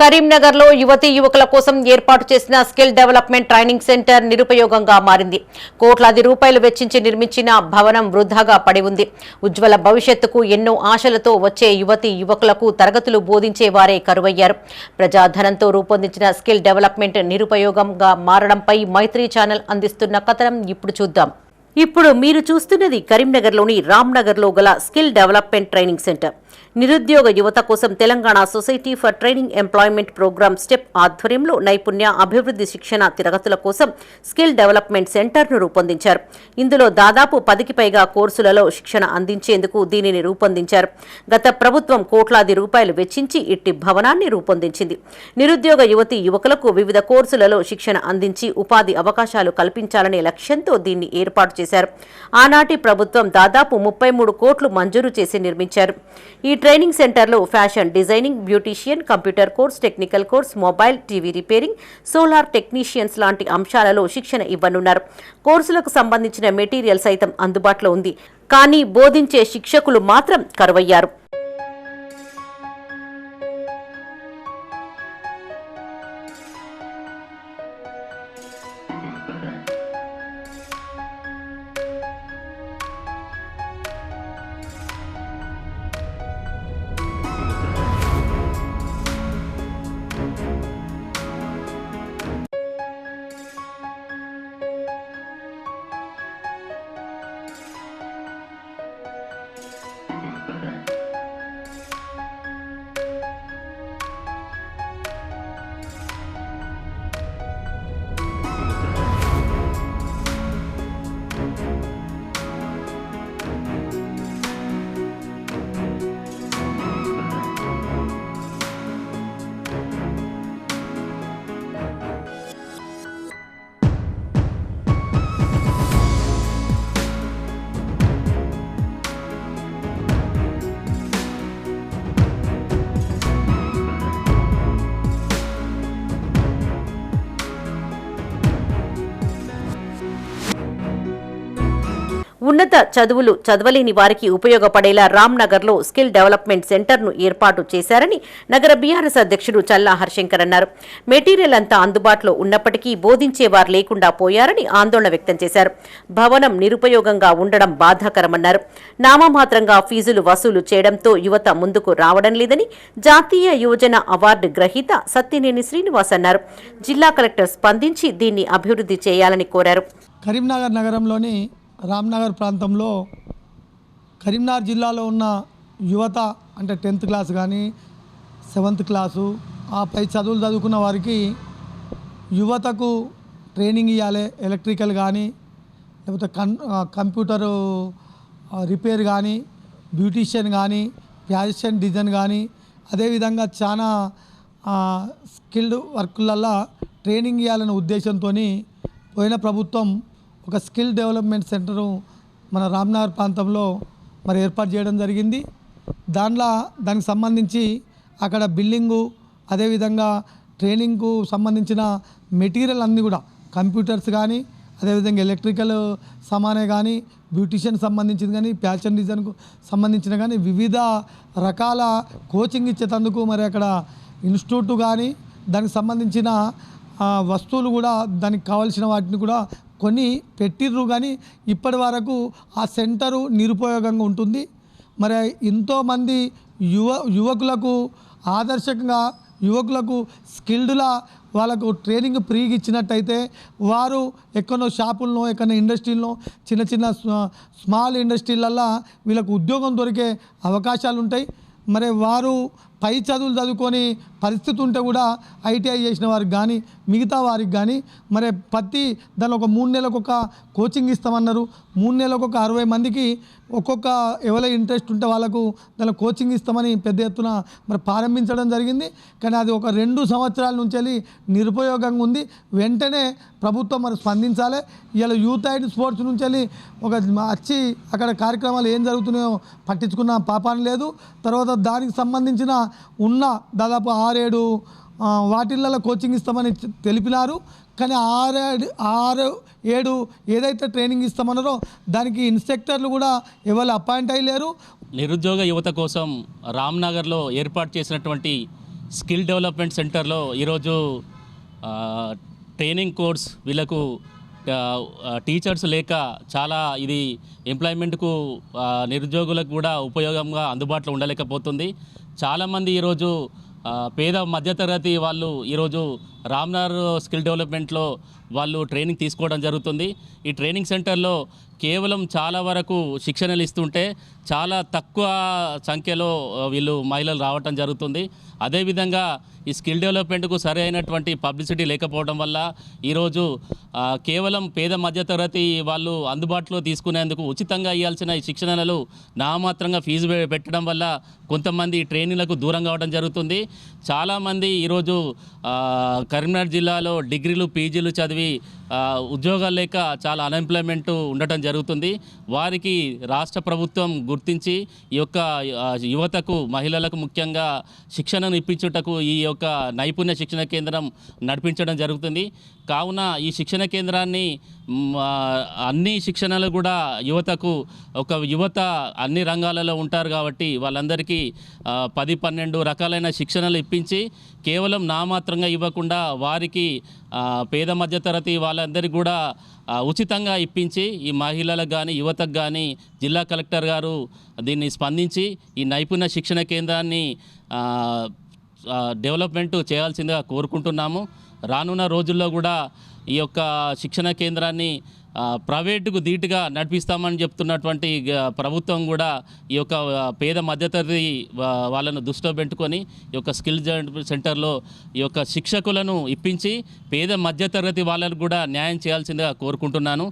కరీంనగర్లో యువతీ యువకుల కోసం ఏర్పాటు చేసిన స్కిల్ డెవలప్మెంట్ ట్రైనింగ్ సెంటర్ నిరుపయోగంగా మారింది. కోట్లాది రూపాయలు వెచ్చించి నిర్మించిన భవనం వృధాగా పడి ఉంది. ఉజ్వల భవిష్యత్తుకు ఎన్నో ఆశలతో వచ్చే యువతి యువకులకు తరగతులు బోధించే వారే కరువయ్యారు. ప్రజాధనంతో రూపొందించిన స్కిల్ డెవలప్మెంట్ నిరుపయోగంగా మారడంపై మైత్రి ఛానల్ అందిస్తున్న కథనం ఇప్పుడు చూద్దాం. ఇప్పుడు మీరు చూస్తున్నది కరీంనగర్లోని రామ్నగర్లో గల స్కిల్ డెవలప్మెంట్ ట్రైనింగ్ సెంటర్. నిరుద్యోగ యువత కోసం Telangana society for training employment programme STEP ఆధ్వర్యంలో నైపుణ్య అభివృద్ధి శిక్షణ తిరగతుల కోసం స్కిల్ డెవలప్మెంట్ సెంటర్ను రూపొందించారు. ఇందులో దాదాపు పదికి పైగా కోర్సులలో శిక్షణ అందించేందుకు దీనిని రూపొందించారు. గత ప్రభుత్వం కోట్లాది రూపాయలు వెచ్చించి ఇట్టి భవనాన్ని రూపొందించింది. నిరుద్యోగ యువతి యువకులకు వివిధ కోర్సులలో శిక్షణ అందించి ఉపాధి అవకాశాలు కల్పించాలనే లక్ష్యంతో దీన్ని ఏర్పాటు చేశారు. ఆనాటి ప్రభుత్వం దాదాపు ముప్పై మూడు కోట్లు మంజూరు చేసి నిర్మించారు. ఈ ట్రైనింగ్ సెంటర్లో fashion designing beautician computer course technical course mobile TV repairing solar technicians లాంటి అంశాలలో శిక్షణ ఇవ్వనున్నారు. కోర్సులకు సంబంధించిన మెటీరియల్ సైతం అందుబాటులో ఉంది. కానీ బోధించే శిక్షకులు మాత్రం కరువయ్యారు. ఉన్నత చదువులు చదవలేని వారికి ఉపయోగపడేలా రామ్నగర్లో స్కిల్ డెవలప్మెంట్ సెంటర్ను ఏర్పాటు చేశారని నగర బీఆర్ఎస్ అధ్యక్షుడు చల్లా హర్షంకర్ అన్నారు. మెటీరియల్ అంతా అందుబాటులో ఉన్నప్పటికీ బోధించేవారు లేకుండా పోయారని ఆందోళన వ్యక్తం చేశారు. భవనం నిరుపయోగంగా ఉండడం బాధాకరమన్నారు. నామమాత్రంగా ఫీజులు వసూలు చేయడంతో యువత ముందుకు రావడం లేదని జాతీయ యువజన అవార్డు గ్రహీత సత్యనేని శ్రీనివాస్ అన్నారు. జిల్లా కలెక్టర్ స్పందించి దీన్ని అభివృద్ధి చేయాలని కోరారు. కరీంనగర్ నగరంలోని రామ్నగర్ ప్రాంతంలో కరీంనగర్ జిల్లాలో ఉన్న యువత అంటే టెన్త్ క్లాస్ కానీ సెవెంత్ క్లాసు ఆ పై చదువులు చదువుకున్న వారికి యువతకు ట్రైనింగ్ ఇవ్వాలి ఎలక్ట్రికల్ కానీ లేకపోతే కన్ కంప్యూటరు రిపేర్ కానీ బ్యూటీషియన్ కానీ ఫ్యాషన్ డిజైన్ కానీ అదేవిధంగా చాలా స్కిల్డ్ వర్కులల్లో ట్రైనింగ్ ఇవ్వాలనే ఉద్దేశంతో పోయిన ప్రభుత్వం ఒక స్కిల్ డెవలప్మెంట్ సెంటరు మన రామ్నగర్ ప్రాంతంలో మరి ఏర్పాటు చేయడం జరిగింది. దానిలో దానికి సంబంధించి అక్కడ బిల్డింగు అదేవిధంగా ట్రైనింగ్కు సంబంధించిన మెటీరియల్ అన్నీ కూడా కంప్యూటర్స్ కానీ అదేవిధంగా ఎలక్ట్రికల్ సామానే కానీ బ్యూటిషియన్ సంబంధించింది కానీ ఫ్యాషన్ డిజైన్కు సంబంధించిన కానీ వివిధ రకాల కోచింగ్ ఇచ్చేటందుకు మరి అక్కడ ఇన్స్టిట్యూట్ కానీ దానికి సంబంధించిన వస్తువులు కూడా దానికి కావాల్సిన వాటిని కూడా కొని పెట్టిర్రు కానీ ఇప్పటి వరకు ఆ సెంటరు నిరుపయోగంగా ఉంటుంది. మరి ఎంతోమంది యువ యువకులకు ఆదర్శకంగా యువకులకు స్కిల్డ్లా వాళ్ళకు ట్రైనింగ్ ఫ్రీగా ఇచ్చినట్టయితే వారు ఎక్కడో షాపుల్లో ఎక్కడో ఇండస్ట్రీల్లో చిన్న చిన్న స్మాల్ ఇండస్ట్రీలల్లో వీళ్ళకు ఉద్యోగం దొరికే అవకాశాలు ఉంటాయి మరి వారు పై చదువులు చదువుకొని పరిస్థితి ఉంటే కూడా ఐటీఐ చేసిన వారికి కానీ మిగతా వారికి కానీ మరి ప్రతి దాని ఒక మూడు నెలలకు ఒక కోచింగ్ ఇస్తామన్నారు. మూడు నెలలకు ఒక అరవై మందికి ఒక్కొక్క ఎవరి ఇంట్రెస్ట్ ఉంటే వాళ్ళకు దానిలో కోచింగ్ ఇస్తామని పెద్ద ఎత్తున మరి ప్రారంభించడం జరిగింది. కానీ అది ఒక రెండు సంవత్సరాల నుంచి వెళ్ళి నిరుపయోగంగా ఉంది. వెంటనే ప్రభుత్వం మరి స్పందించాలి. ఇలా యూత్ ఐడ్ స్పోర్ట్స్ నుంచి వెళ్ళి ఒక వచ్చి అక్కడ కార్యక్రమాలు ఏం జరుగుతున్నాయో పట్టించుకున్న పాపాన లేదు. తర్వాత దానికి సంబంధించిన ఉన్న దాదాపు ఆరేడు వాటిల్లో కోచింగ్ ఇస్తామని తెలిపినారు. కానీ ఆరేడు ఆరు ఏడు ఏదైతే ట్రైనింగ్ ఇస్తామన్నారో దానికి ఇన్స్ట్రక్టర్లు కూడా ఎవరు అపాయింట్ అయ్యలేరు. నిరుద్యోగ యువత కోసం రామ్నగర్లో ఏర్పాటు చేసినటువంటి స్కిల్ డెవలప్మెంట్ సెంటర్లో ఈరోజు ట్రైనింగ్ కోర్స్ వీళ్ళకు టీచర్స్ లేక చాలా ఇది ఎంప్లాయ్మెంట్కు నిరుద్యోగులకు కూడా ఉపయోగంగా అందుబాటులో ఉండలేకపోతుంది. చాలామంది ఈరోజు పేద మధ్యతరగతి వాళ్ళు ఈరోజు రామ్నార్ స్కిల్ డెవలప్మెంట్లో వాళ్ళు ట్రైనింగ్ తీసుకోవడం జరుగుతుంది. ఈ ట్రైనింగ్ సెంటర్లో కేవలం చాలా వరకు శిక్షణలు ఇస్తుంటే చాలా తక్కువ సంఖ్యలో వీళ్ళు మహిళలు రావటం జరుగుతుంది. అదేవిధంగా ఈ స్కిల్ డెవలప్మెంట్కు సరి అయినటువంటి పబ్లిసిటీ లేకపోవడం వల్ల ఈరోజు కేవలం పేద మధ్యతరగతి వాళ్ళు అందుబాటులో తీసుకునేందుకు ఉచితంగా ఇవ్వాల్సిన ఈ శిక్షణలు నామాత్రంగా ఫీజు పెట్టడం వల్ల కొంతమంది ట్రైనింగ్లకు దూరం కావడం జరుగుతుంది. చాలామంది ఈరోజు కరీంనగర్ జిల్లాలో డిగ్రీలు పీజీలు చదివి ఉద్యోగాలు లేక చాలా అన్ఎంప్లాయ్మెంట్ ఉండటం జరుగుతుంది. వారికి రాష్ట్ర ప్రభుత్వం గుర్తించి ఈ యొక్క యువతకు మహిళలకు ముఖ్యంగా శిక్షణను ఇప్పించుటకు ఈ యొక్క నైపుణ్య శిక్షణ కేంద్రం నడిపించడం జరుగుతుంది. కావున ఈ శిక్షణ శిక్షణ కేంద్రాన్ని అన్ని శిక్షణలు కూడా యువతకు ఒక యువత అన్ని రంగాలలో ఉంటారు కాబట్టి వాళ్ళందరికీ పది పన్నెండు రకాలైన శిక్షణలు ఇప్పించి కేవలం నామాత్రంగా ఇవ్వకుండా వారికి పేద మధ్యతరగతి వాళ్ళందరికీ కూడా ఉచితంగా ఇప్పించి ఈ మహిళలకు కానీ యువతకు కానీ జిల్లా కలెక్టర్ గారు దీన్ని స్పందించి ఈ నైపుణ్య శిక్షణ కేంద్రాన్ని డెవలప్మెంట్ చేయాల్సిందిగా కోరుకుంటున్నాము. రానున్న రోజుల్లో కూడా ఈ యొక్క శిక్షణ కేంద్రాన్ని ప్రైవేటుకు ధీటుగా నడిపిస్తామని చెప్తున్నటువంటి ప్రభుత్వం కూడా ఈ యొక్క పేద మధ్యతరగతి వాళ్ళను దృష్టిలో పెట్టుకొని ఈ యొక్క స్కిల్ సెంటర్లో ఈ యొక్క శిక్షకులను ఇప్పించి పేద మధ్యతరగతి వాళ్ళకు కూడా న్యాయం చేయాల్సిందిగా కోరుకుంటున్నాను.